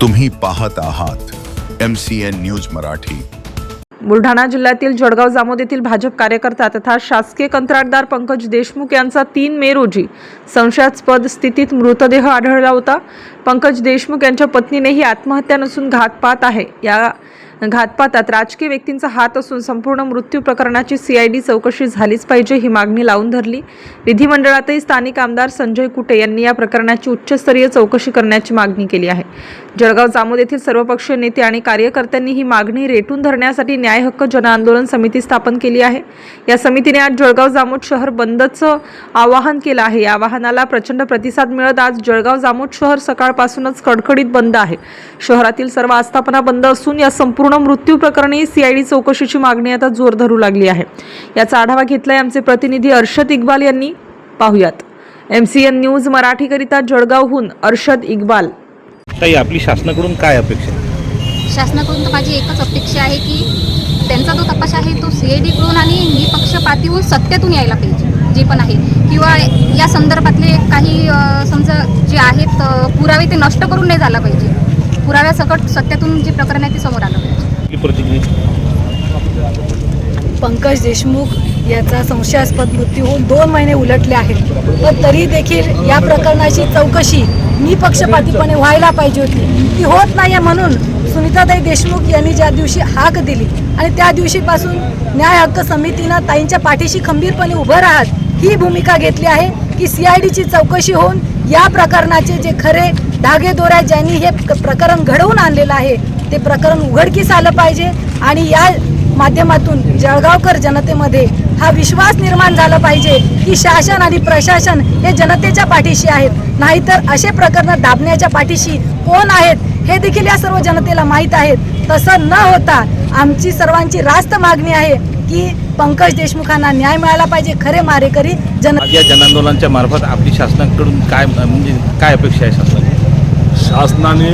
तुम्ही पाहत आहात M C N news Marathi. Buldhana जिल्ह्यातील जळगाव जामोद येथील भाजप कार्यकर्ता तथा शासकीय कंत्राटदार पंकज देशमुख यांचा तीन मे रोजी संशयास्पद स्थितीत मृतदेह आढळला होता. पंकज देशमुख यांच्या पत्नीनेही आत्महत्या नसून घातपात आहे. या घातपातात राजकीय व्यक्तींचा हात असून संपूर्ण मृत्यू प्रकरणाची सीआयडी चौकशी झालीच पाहिजे ही मागणी लावून धरली. विधिमंडळातही स्थानिक आमदार संजय कुटे यांनी या प्रकरणाची उच्चस्तरीय चौकशी करण्याची मागणी केली आहे. जळगाव जामोद येथील सर्वपक्षीय नेते आणि कार्यकर्त्यांनी ही मागणी रेटून धरण्यासाठी न्याय हक्क जनआंदोलन समिती स्थापन केली आहे. या समितीने आज जळगाव जामोद शहर बंदचं आवाहन केलं आहे. या आवाहनाला प्रचंड प्रतिसाद मिळत आज जळगाव जामोद शहर सकाळपासूनच कडकडीत बंद आहे. शहरातील सर्व आस्थापना बंद असून या संपूर्ण मृत्यू प्रकरणी सीआयडी चौकशीची मागणी आता जोर धरू लागली आहे. याचा आढावा घेतलाय आमचे प्रतिनिधी अर्षद इक्बाल यांनी. पाहुयात. एम सी एन न्यूज मराठीकरिता जळगावहून अर्षद इक्बाल. ताई आपली शासनाकडून काय अपेक्षा? शासनाकडून तर माझी एकच अपेक्षा आहे की त्यांचा जो तपास आहे तो सी आय डीकडून आणि निपक्षपाती होऊन सत्यातून यायला पाहिजे. जे पण आहे. किंवा या संदर्भातले काही समजा जे आहेत पुरावे ते नष्ट करून नाही झाला पाहिजे. पुराव्यासकट सत्यातून जे प्रकरण आहे ते समोर आलं. पंकज देशमुख याचा संशयास्पद मृत्यू होऊन दोन महिने उलटले आहेत. पण तरी देखील या प्रकरणाची चौकशी निपक्षपातीपणे व्हायला पाहिजे होती. ती होत नाही म्हणून सुनीताताई देशमुख यांनी ज्या दिवशी हाक दिली आणि त्या दिवशीपासून न्याय हक्क समितीनं ताईंच्या पाठीशी खंबीरपणे उभं राहत ही भूमिका घेतली आहे की सी आय डीची चौकशी होऊन या प्रकरणाचे जे खरे धागेदोऱ्या ज्यांनी हे प्रकरण घडवून आणलेलं आहे ते प्रकरण उघडकीस आलं पाहिजे आणि या माध्यमातून जळगावकर जनतेमध्ये हा विश्वास निर्माण झाला पाहिजे की शासन आणि प्रशासन हे जनतेच्या पाठीशी आहेत. नाहीतर असे प्रकरण दाबण्याच्या पाठीशी कोण आहेत हे देखील या सर्व जनतेला माहीत आहेत. तसं न होता आमची सर्वांची रास्त मागणी आहे की पंकज देशमुखांना न्याय मिळाला पाहिजे खरे मारेकरी जन आज या जनांदोलनाच्या मार्फत आपली शासनाकडून काय म्हणजे काय अपेक्षा आहे शासनाकडून शासनाने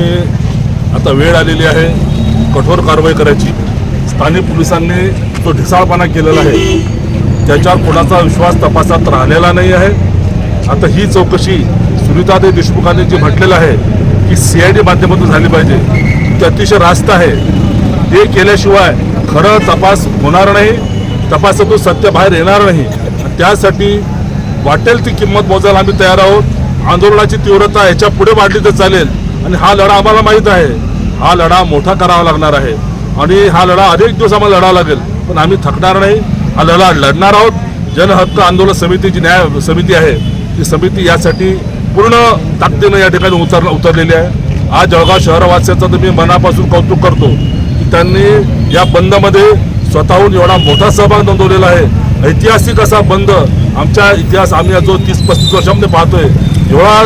आता वेळ आलेली आहे कठोर कारवाई करायची. स्थानिक पोलिसांनी जो ढिसाळपणा केलेला आहे त्याच्यावर कोणाचा विश्वास तपासात राहिलेला नाही आहे. आता ही चौकशी सुनीतादेव देशमुखांनी जे म्हटलेलं आहे की सी आय डी माध्यमातून झाली पाहिजे ते अतिशय रास्त आहे. ते केल्याशिवाय खरं तपास होणार नाही. तपासातून सत्य बाहेर येणार नाही. त्यासाठी वाटेल ती किंमत मोजायला आम्ही तयार आहोत. आंदोलनाची तीव्रता याच्यापुढे वाढली तर चालेल. आणि हा लढा आम्हाला माहीत आहे. हा लढा मोठा करावा लागणार आहे. आणि हा लढा अनेक दिवस आम्हाला लढावा लागेल. पण आम्ही थकणार नाही. हा लढा लढणार आहोत. जनहक्क आंदोलन समितीची न्याय समिती आहे. ती समिती यासाठी पूर्ण ताकदीनं या ठिकाणी उतर उतरलेली आहे. आज जळगाव शहरवासियांचं तर मी मनापासून कौतुक करतो की त्यांनी या बंदमध्ये स्वतःहून एवढा मोठा सहभाग नोंदवलेला आहे. ऐतिहासिक असा बंद आमच्या इतिहास आम्ही जो तीस पस्तीस वर्षामध्ये पाहतोय एवढा